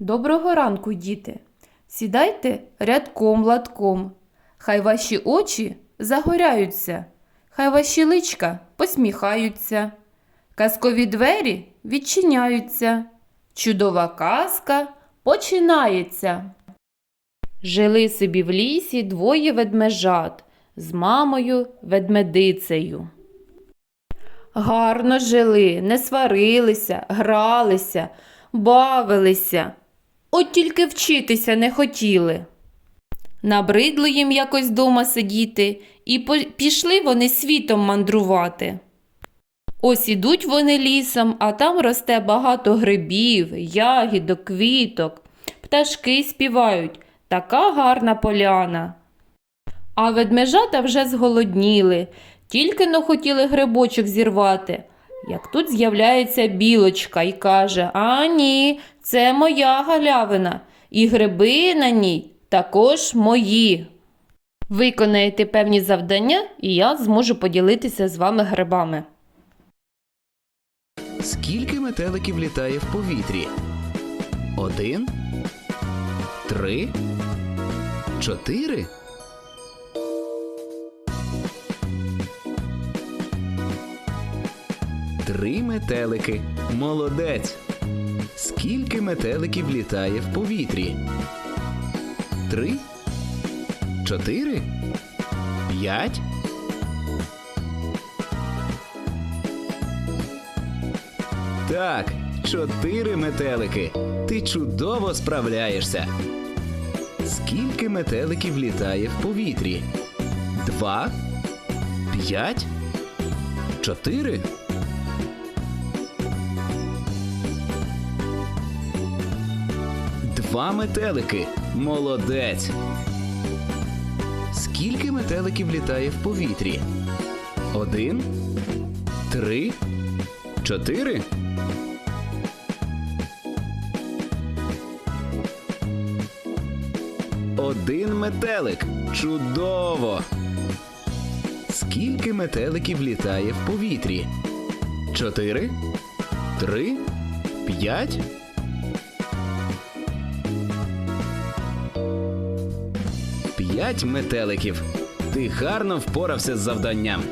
Доброго ранку, діти. Сідайте рядком латком. Хай ваші очі загоряються, хай ваші личка посміхаються. Казкові двері відчиняються. Чудова казка починається. Жили собі в лісі двоє ведмежат з мамою ведмедицею. Гарно жили, не сварилися, гралися, бавилися. От тільки вчитися не хотіли. Набридло їм якось дома сидіти, і пішли вони світом мандрувати. Ось ідуть вони лісом, а там росте багато грибів, ягідок, квіток. Пташки співають. Така гарна поляна. А ведмежата вже зголодніли, тільки но хотіли грибочок зірвати. Як тут з'являється білочка і каже: А ні, це моя галявина, і гриби на ній також мої. Виконаєте певні завдання, і я зможу поділитися з вами грибами. Скільки метеликів літає в повітрі? Один? Три? Чотири? Три метелики. Молодець. Скільки метеликів літає в повітрі? Три? Чотири? П'ять? Так, чотири метелики. Ти чудово справляєшся. Скільки метеликів літає в повітрі? Два? П'ять? Чотири? Два метелики. Молодець. Скільки метеликів літає в повітрі? Один? Три? Чотири? Один метелик. Чудово. Скільки метеликів літає в повітрі? Чотири? Три? П'ять? П'ять метеликів. Ти гарно впорався з завданням.